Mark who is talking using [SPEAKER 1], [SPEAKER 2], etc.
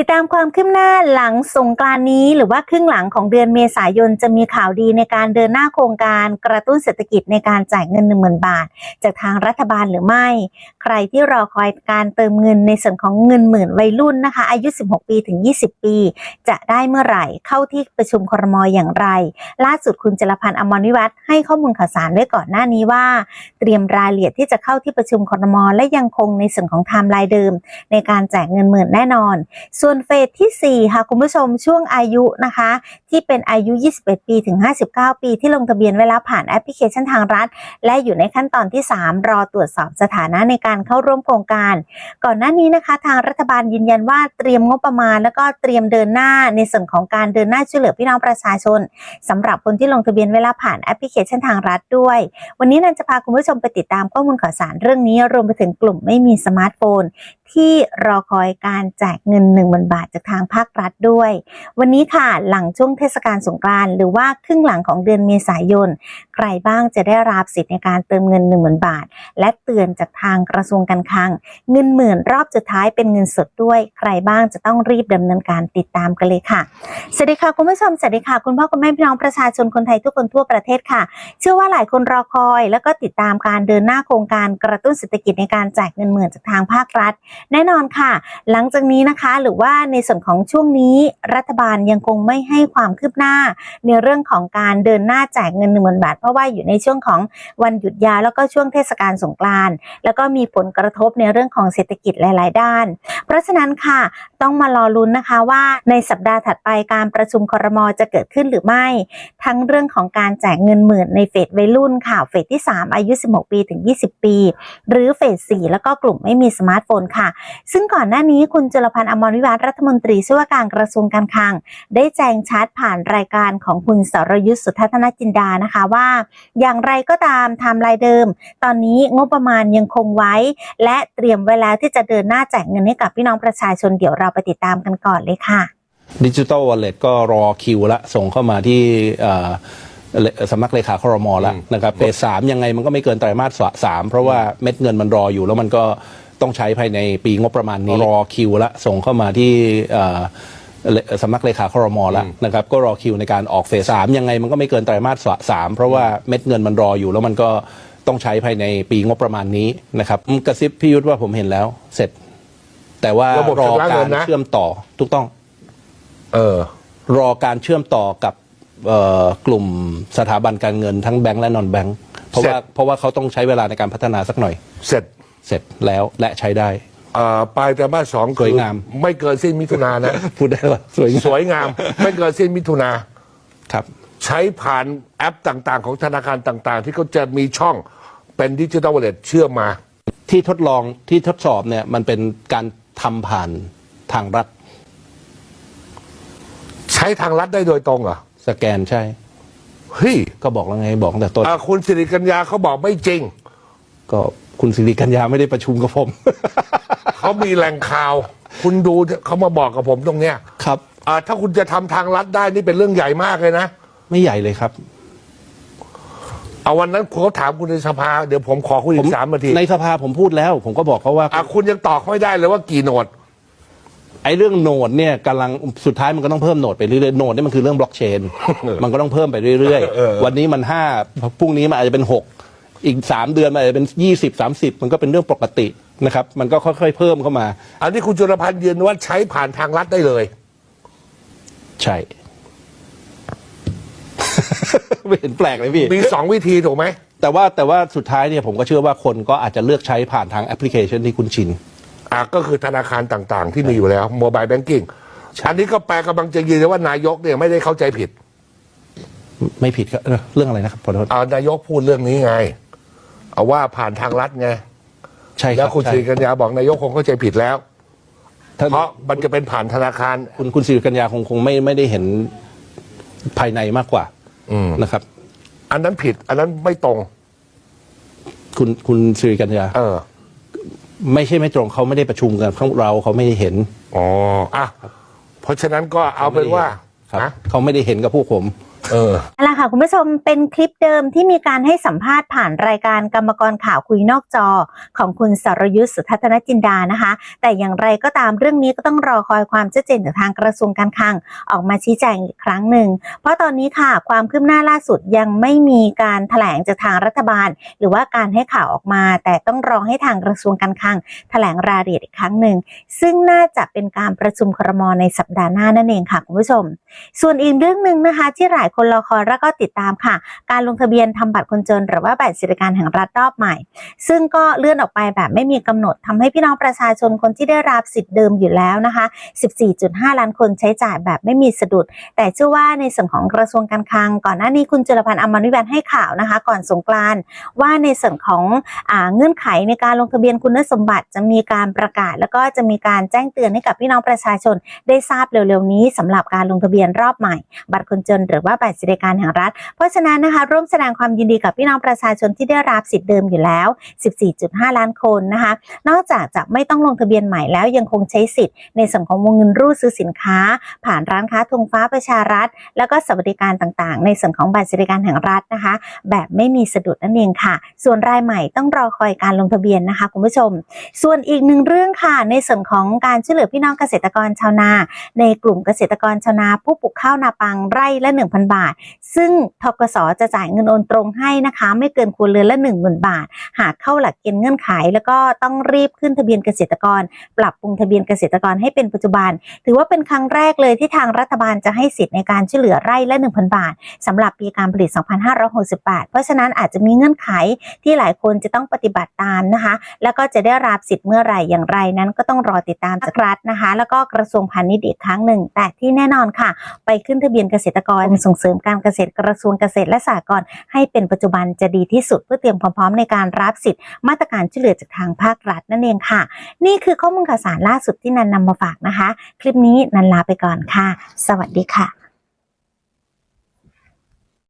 [SPEAKER 1] ติดตามความคืบหน้าหลังสงกรานนี้ หรือว่าครึ่งหลังของเดือนเมษายนจะมีข่าวดีในการเดินหน้าโครงการกระตุ้นเศรษฐกิจในการจ่ายเงิน 1 0,000 บาท จากทางรัฐบาลหรือไม่ ใครที่รอคอยการเติมเงินในส่วนของเงินหมื่นวัยรุ่นนะคะ อายุ 16 ปีถึง 20 ปี จะได้เมื่อไหร่เข้าที่ประชุมครมอย่างไร ล่าสุดคุณจรพันธ์อมรวิวัฒน์ให้ข้อมูลข่าวสารไว้ก่อนหน้านี้ว่า เตรียมรายละเอียดที่จะเข้าที่ประชุมครมและยังคงในส่วนของไทม์ไลน์เดิม ในการแจกเงินหมื่นแน่นอนส่วนเฟสที่ 4 ค่ะ คุณผู้ชมช่วงอายุนะคะ ที่เป็นอายุ 21 ปีถึง 59 ปีที่ลงทะเบียนไว้แล้วผ่านแอปพลิเคชันทางรัฐ และอยู่ในขั้นตอนที่ 3 รอตรวจสอบสถานะในการเข้าร่วมโครงการ ก่อนหน้านี้นะคะ ทางรัฐบาลยืนยันว่าเตรียมงบประมาณ แล้วก็เตรียมเดินหน้าในส่วนของการเดินหน้าช่วยเหลือพี่น้องประชาชนสำหรับคนที่ลงทะเบียนไว้แล้วผ่านแอปพลิเคชันทางรัฐด้วย วันนี้นันจะพาคุณผู้ชมไปติดตามข้อมูลข่าวสารเรื่องนี้รวมไปถึงกลุ่มไม่มีสมาร์ทโฟน ที่รอคอยการแจกเงิน1นึ่งบาทจากทางภาครัฐด้วย วันนี้ค่ะหลังช่วงเทศกาลสงกรานต์หรือว่าครึ่งหลังของเดือนเมษายน ใครบ้างจะได้รับสิทธิ์ในการเติมเงิน1 0,000 บาท และเตือนจากทางกระทรวงการคลัง เงินหมื่นรอบสุดท้ายเป็นเงินสดด้วย ใครบ้างจะต้องรีบดำเนินการติดตามกันเลยค่ะ สวัสดีค่ะคุณผู้ชม สวัสดีค่ะ คุณพ่อคุณแม่พี่น้องประชาชนคนไทยทุกคนทั่วประเทศค่ะ เชื่อว่าหลายคนรอคอย แล้วก็ติดตามการเดินหน้าโครงการกระตุ้นเศรษฐกิจในการแจกเงินหมื่นจากทางภาครัฐ แน่นอนค่ะ หลังจากนี้นะคะหรือว่าในส่วนของช่วงนี้รัฐบาลยังคงไม่ให้ความคืบหน้า ในเรื่องของการเดินหน้าแจกเงินหนึ่งหมื่นบาทเราะว่าอยู่ในช่วงของวันหยุดยาวแล้วก็ช่วงเทศกาลสงกรานต์แล้วก็มีผลกระทบในเรื่องของเศรษฐกิจหลาย ๆ ด้าน เพราะฉะนั้นค่ะต้องมารอลุ้นนะคะว่าในสัปดาห์ถัดไปการประชุมครมจะเกิดขึ้นหรือไม่ ทั้งเรื่องของการแจกเงินหมื่นในเฟสวัยรุ่นค่ะเฟสที่ 3 อายุ 16 ปีถึง 20 ปี หรือเฟส 4 แล้วก็กลุ่มไม่มีสมาร์ทโฟนค่ะ ซึ่งก่อนหน้านี้คุณจุลพันธ์อมรวิวัฒรัฐมนตรีช่วยว่าการกระทรวงการคลัง ได้แจ้งชัดผ่านรายการของคุณสรยุทธสุทัศนจินดานะคะว่าอย่างไรก็ตามไทม์ไลน์เดิม ตอนนี้งบประมาณยังคงไว้ และเตรียมไว้แล้วที่จะเดินหน้าแจกเงินให้กับพี่น้องประชาชนเดี๋ยวเราไปติดตามกันก่อนเลยค่ะ
[SPEAKER 2] ดิจิ t a ลวอลเล็ตก็รอคิวละส่งเข้ามาที่เอ่อเลสำนักเลขาครมแล้วนะครับเฟสสามยังไงมันก็ไม่เกินไตรมาสสามเพราะว่าเม็ดเงินมันรออยู่แล้วมันก็ต้องใช้ภายในปีงบประมาณนี้รอคิวละส่งเข้ามาที่เอ่อเล สำนักเลขาครมแล้วนะครับก็รอคิวในการออกเฟสสามยังไงมันก็ไม่เกินไตรมาสสามเพราะว่าเม็ดเงินมันรออยู่แล้วมันก็ต้องใช้ภายในปีงบประมาณนี้นะครับกระซิบพี่ยุทธว่าผมเห็นแล้ว เสร็จ แต่ว่า
[SPEAKER 3] ระบบ
[SPEAKER 2] รอ
[SPEAKER 3] ชำระ
[SPEAKER 2] กา
[SPEAKER 3] เงิ
[SPEAKER 2] ร
[SPEAKER 3] นนะ
[SPEAKER 2] เชื่อมต่อถูกต้อง
[SPEAKER 3] เออ
[SPEAKER 2] รอการเชื่อมต่อกับเอ่อกลุ่มสถาบันการเงินทั้งแบงก์และนอนแบงก์เพราะ
[SPEAKER 3] เสร็จ
[SPEAKER 2] ว่าเพราะว่าเขาต้องใช้เวลาในการพัฒนาสักหน่อย
[SPEAKER 3] เสร็จ
[SPEAKER 2] เสร็จแล้วและใช้ได้
[SPEAKER 3] เอ่อปลายแต่มาสสอง
[SPEAKER 2] สวยงาม
[SPEAKER 3] คือไม่เกินสิ้นมิถุนายนนะ
[SPEAKER 2] พูดได้ว่าสวยงาม
[SPEAKER 3] สวยงามไม่เกินสิ้นมิถุนา
[SPEAKER 2] ครับ
[SPEAKER 3] ใช้ผ่านแอปต่างๆ ของธนาคารต่างๆ ที่เขาจะมีช่องเป็นดิจิทัลวอลเล็ตเชื่อมมา
[SPEAKER 2] ที่ทดลองที่ทดสอบเนี่ยมันเป็นการทำผ่านทางรัฐ
[SPEAKER 3] ใช้ทางรัฐได้โดยตรงเหรอ
[SPEAKER 2] สแกนใช่
[SPEAKER 3] เฮ้ย
[SPEAKER 2] ก็บอกแล้วไงบอกตั้งแต่ต้น
[SPEAKER 3] อ่าคุณสิริกัญญาเขาบอกไม่จริง
[SPEAKER 2] ก็คุณสิริกัญญาไม่ได้ประชุมกับผม
[SPEAKER 3] เขามีแหล่งข่าว คุณดูเขามาบอกกับผมตรงเนี้ย
[SPEAKER 2] ครับ
[SPEAKER 3] อ่าถ้าคุณจะทำทางรัฐได้นี่เป็นเรื่องใหญ่มากเลยนะ
[SPEAKER 2] ไม่ใหญ่เลยครับ
[SPEAKER 3] เอาวันนั้นเขาถามคุณในสภา เดี๋ยวผมขอคุณอี
[SPEAKER 2] ผม
[SPEAKER 3] กสามนาที
[SPEAKER 2] ในสภาผมพูดแล้ว ผมก็บอกเขาว่า
[SPEAKER 3] อะคุณยังตอบไม่ได้เลยว่ากี่โหนด
[SPEAKER 2] ไอ้เรื่องโหนดเนี่ยกำลังสุดท้ายมันก็ต้องเพิ่มโหนดไปเรื่อยๆโหนดเนี่ยมันคือเรื่องบล็อกเชน มันก็ต้องเพิ่มไปเรื่อย
[SPEAKER 3] เออ
[SPEAKER 2] ๆวันนี้มันห้าพรุ่งนี้มันอาจจะเป็นหกอีกสามเดือนมันอาจจะเป็นยี่สิบสามสิบมันก็เป็นเรื่องปกติ นะครับ มันก็ค่อยๆเพิ่มเข้ามา
[SPEAKER 3] อันนี้คุณจุลพันธ์ยืนว่าใช้ผ่านทางรัฐได้เลย
[SPEAKER 2] ใช่ ไม่เห็นแปลกเลยพี่
[SPEAKER 3] มีสองวิธีถูกไหม
[SPEAKER 2] แต่ว่าแต่ว่าสุดท้ายเนี่ยผมก็เชื่อว่าคนก็อาจจะเลือกใช้ผ่านทางแอปพลิเคชันที่คุณชิน
[SPEAKER 3] อะก็คือธนาคารต่างๆ ที่มีอยู่แล้วโมบายแบงกิ้งอันนี้ก็แปลกำลังจะยืนยันว่านายกเนี่ยไม่ได้เข้าใจผิด
[SPEAKER 2] ไม่ผิดก็เออเรื่องอะไรนะครับขอโทษ
[SPEAKER 3] เอานายกพูดเรื่องนี้ไง เอาว่าผ่านทางรัฐไง
[SPEAKER 2] ใช่ค
[SPEAKER 3] แล้
[SPEAKER 2] รั
[SPEAKER 3] ว
[SPEAKER 2] บ
[SPEAKER 3] คุณ
[SPEAKER 2] ใช่
[SPEAKER 3] สิริกัญญาบอกนายกคงเข้าใจผิดแล้ว
[SPEAKER 2] ท่าน
[SPEAKER 3] เพราะมันจะเป็นผ่านธนาคาร
[SPEAKER 2] คุณคุณสิริกัญญาคงคงไม่ไม่ได้เห็นภายในมากกว่า
[SPEAKER 3] อืม
[SPEAKER 2] นะครับ
[SPEAKER 3] อันนั้นผิด อันนั้นไม่ตรง
[SPEAKER 2] คุณคุณสิริกัญญา
[SPEAKER 3] เออ
[SPEAKER 2] ไม่ใช่ไม่ตรงเขาไม่ได้ประชุมกันพวกเราเขาไม่ได้เห็น
[SPEAKER 3] อ๋ออะเพราะฉะนั้นก็เอาเป็นว่า
[SPEAKER 2] ครับ
[SPEAKER 3] นะ
[SPEAKER 2] เขาไม่ได้เห็นกับพวกผม
[SPEAKER 3] เออ
[SPEAKER 1] นั่นแหละค่ะคุณผู้ชมเป็นคลิปเดิมที่มีการให้สัมภาษณ์ผ่านรายการกรรมกรข่าวคุยนอกจอ ของคุณสรยุทธ์สุทัศนจินดานะคะ แต่อย่างไรก็ตามเรื่องนี้ก็ต้องรอคอยความชัดเจนจากทางกระทรวงการคลังออกมาชี้แจงอีกครั้งหนึ่ง เพราะตอนนี้ค่ะความคืบหน้าล่าสุดยังไม่มีการแถลงจากทางรัฐบาล หรือว่าการให้ข่าวออกมา แต่ต้องรอให้ทางกระทรวงการคลังแถลงรายละเอียดอีกครั้งหนึ่งซึ่งน่าจะเป็นการประชุมครมในสัปดาห์หน้านั่นเองค่ะคุณผู้ชม ส่วนอีกเรื่องหนึ่งนะคะที่หลายคนรอคอยแล้วก็ติดตามค่ะ การลงทะเบียนทำบัตรคนจน หรือว่าบัตรสวัสดิการแห่งรัฐรอบใหม่ ซึ่งก็เลื่อนออกไปแบบไม่มีกำหนดทำให้พี่น้องประชาชนคนที่ได้รับสิทธิ์เดิมอยู่แล้วนะคะ 14.5 ล้านคนใช้จ่ายแบบไม่มีสะดุด แต่เชื่อว่าในส่วนของกระทรวงการคลัง ก่อนหน้านี้คุณจุลพันธ์อมรวิวันให้ข่าวนะคะ ก่อนสงกรานว่าในส่วนของอเงื่อนไขในการลงทะเบียนคุณสมบัติจะมีการประกาศ แล้วก็จะมีการแจ้งเตือนให้กับพี่น้องประชาชน ได้ทราบเร็วๆนี้สำหรับการลงทะเบียนรอบใหม่ บัตรคนจนหรือว่าบัตรสวัสดิการแห่งรัฐ เพราะฉะนั้นนะคะร่วมแสดงความยินดีกับพี่น้องประชาชนที่ได้รับสิทธิ์เดิมอยู่แล้ว 14.5 ล้านคนนะคะนอกจากจะไม่ต้องลงทะเบียนใหม่แล้วยังคงใช้สิทธิ์ในส่วนของวงเงินรูดซื้อสินค้า ผ่านร้านค้าธงฟ้าประชารัฐ แล้วก็สวัสดิการต่างๆ ในส่วนของบัตรสวัสดิการแห่งรัฐนะคะ แบบไม่มีสะดุดนั่นเองค่ะ ส่วนรายใหม่ต้องรอคอยการลงทะเบียนนะคะคุณผู้ชม ส่วนอีกหนึ่งเรื่องค่ะในส่วนของการช่วยเหลือพี่น้องเกษตรกรชาวนา ในกลุ่มเกษตรกรชาวนาผู้ปลูกข้าวนาปังไร่ละ 1,000 บาทซึ่งทกสจะจ่ายเงินโอนตรงให้นะคะ ไม่เกินครัวเรือนละ 10,000 บาท หากเข้าหลักเกณฑ์เงื่อนไข แล้วก็ต้องรีบขึ้นทะเบียนเกษตรกร ปรับปรุงทะเบียนเกษตรกรให้เป็นปัจจุบัน ถือว่าเป็นครั้งแรกเลยที่ทางรัฐบาลจะให้สิทธิ์ในการช่วยเหลือไร่ละ 1,000 บาทสำหรับปีการผลิต 2568 เพราะฉะนั้นอาจจะมีเงื่อนไขที่หลายคนจะต้องปฏิบัติตามนะคะ แล้วก็จะได้รับสิทธิ์เมื่อไหร่อย่างไรนั้นก็ต้องรอติดตามจากรัฐนะคะ แล้วก็กระทรวงพาณิชย์อีกครั้งหนึ่ง แต่ที่แน่นอนค่ะ ไปขึ้นทะเบียนเกษตรกรส่งเสริมการเกษตรกระทรวงเกษตรและสหกรณ์ให้เป็นปัจจุบันจะดีที่สุดเพื่อเตรียมความพร้อมในการรับสิทธิ์มาตรการช่วยเหลือจากทางภาครัฐนั่นเองค่ะ นี่คือข้อมูลข่าวสารล่าสุดที่นันนำมาฝากนะคะ คลิปนี้นันลาไปก่อนค่ะ สวัสดีค่ะ